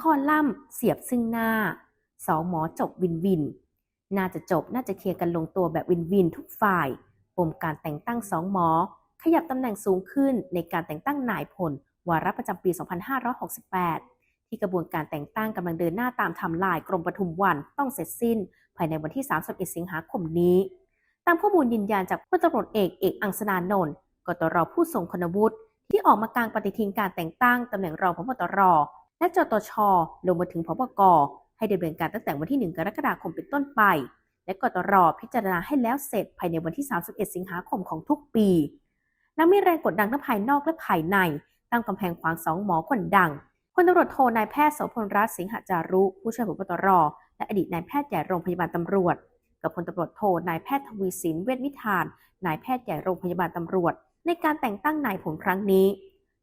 คอลัมน์เสียบซึ่งหน้าสองหมอจบวินวิน น่าจะจบน่าจะเคลียร์กันลงตัวแบบวินวินทุกฝ่ายปมการแต่งตั้งสองหมอ ขยับตำแหน่งสูงขึ้นในการแต่งตั้งนายพล วาระประจำปี 2568 ที่กระบวนการแต่งตั้งกำลังเดินหน้าตามทำลายกรมปทุมวันต้องเสร็จสิ้น ภายในวันที่ 31 สิงหาคมนี้ ตามข้อมูลยืนยันจากพลตำรวจเอกเอกอังสนานนท์กตรผู้ทรงคุณวุฒิที่ออกมากลางปฏิทินการแต่งตั้งตำแหน่งรองพบตร และจตชลงมาถึงพบกให้ดำเนินการตั้งแต่วันที่ 1 กรกฎาคมเป็นต้นไป และกตรพิจารณาให้แล้วเสร็จภายในวันที่ 31 สิงหาคมของทุกปีนับมีแรงกดดันทั้งภายนอกและภายใน ตั้งกำแพงขวางสองหมอคนดังพลตำรวจโทนายแพทย์โสพลรัตน์สิงหจารุ ผู้ช่วยพบตร และอดีตนายแพทย์ใหญ่โรงพยาบาลตำรวจ กับพลตำรวจโทนายแพทย์ทวีสินเวชวิธาน นายแพทย์ใหญ่โรงพยาบาลตำรวจ ในการแต่งตั้งนายผลครั้งนี้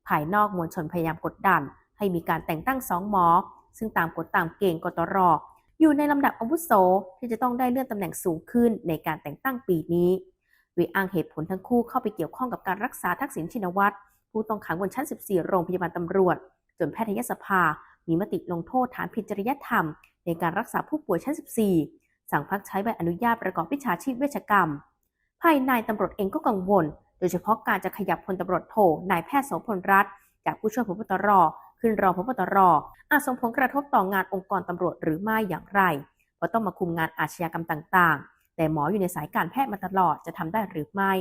ภายนอกมวลชนพยายามกดดัน ให้มีการแต่งตั้งสองหมอ ซึ่งตามกฎตามเกณฑ์กตรอยู่ในลำดับอาวุโสที่จะต้องได้เลื่อนตำแหน่งสูงขึ้นในการแต่งตั้งปีนี้โดยอ้างเหตุผลทั้งคู่เข้าไปเกี่ยวข้องกับการรักษาทักษิณชินวัตรผู้ต้องขังบนชั้น 14 โรงพยาบาลตำรวจ จนแพทยสภา มีมติลงโทษฐานผิดจริยธรรม ในการรักษาผู้ป่วยชั้น 14 สั่งพักใช้ใบอนุญาตประกอบวิชาชีพเวชกรรม ภายในตำรวจเองก็กังวล โดยเฉพาะการจะขยับพลตำรวจโทนายแพทย์โสพลรัตน์จากผู้ช่วยพบตร ขึ้นรองพบตรอาจส่งผลกระทบต่องานองค์กรตำรวจหรือไม่อย่างไร เพราะต้องมาคุมงานอาชญากรรมต่าง ๆ แต่หมออยู่ในสายการแพทย์มาตลอดจะทำได้หรือไม่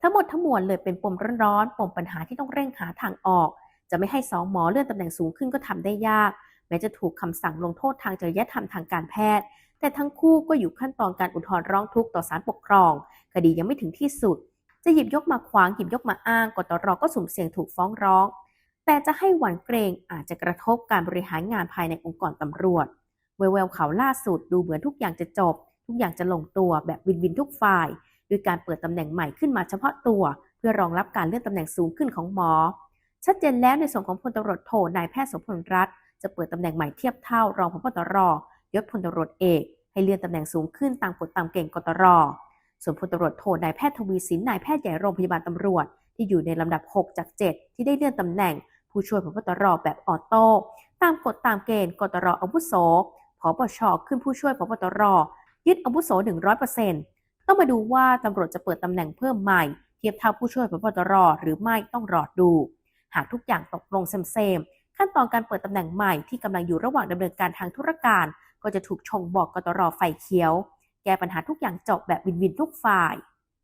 ทั้งหมดทั้งมวลเลยเป็นปมร้อนๆปมปัญหาที่ต้องเร่งหาทางออก จะไม่ให้สองหมอเลื่อนตำแหน่งสูงขึ้นก็ทำได้ยาก แม้จะถูกคำสั่งลงโทษทางจริยธรรมทางการแพทย์ แต่ทั้งคู่ก็อยู่ขั้นตอนการอุทธรณ์ร้องทุกข์ต่อศาลปกครอง คดียังไม่ถึงที่สุดจะหยิบยกมาขวางหยิบยกมาอ้างกตรก็สุ่มเสี่ยงถูกฟ้องร้อง แต่จะให้หวั่นเกรงอาจจะกระทบการบริหารงานภายในองค์กรตำรวจแววๆข่าล่าสุดดูเหมือนทุกอย่างจะจบ ทุกอย่างจะลงตัวแบบวินวินทุกฝ่ายโดยการเปิดตำแหน่งใหม่ขึ้นมาเฉพาะตัว เพื่อรองรับการเลื่อนตำแหน่งสูงขึ้นของหมอ ชัดเจนแล้วในส่วนของพลตำรวจโทนายแพทย์โสพลรัตน์จะเปิดตำแหน่งใหม่เทียบเท่ารองพบตรยศพลตำรวจเอก ให้เลื่อนตำแหน่งสูงขึ้นตามกฎตามเกณฑ์กตรส่วนพลตำรวจโทนายแพทย์ทวีสินนายแพทย์ใหญ่โรงพยาบาลตำรวจ ที่อยู่ในลำดับ 6 จาก 7 ที่ได้เลื่อนตำแหน่ง ผู้ช่วยพบตรแบบออโต้ตามกฎตามเกณฑ์กตรอาวุโสพบชขึ้นผู้ช่วยพบตรยึดอาวุโส 100%ต้องมาดูว่าตำรวจจะเปิดตำแหน่งเพิ่มใหม่ เทียบเท่าผู้ช่วยพบตรหรือไม่ต้องรอดู หากทุกอย่างตกลงเซมๆขั้นตอนการเปิดตำแหน่งใหม่ที่กำลังอยู่ระหว่างดำเนินการทางธุรการ ก็จะถูกชงบอกกตรไฟเขียว แก้ปัญหาทุกอย่างจบแบบวินวินทุกฝ่าย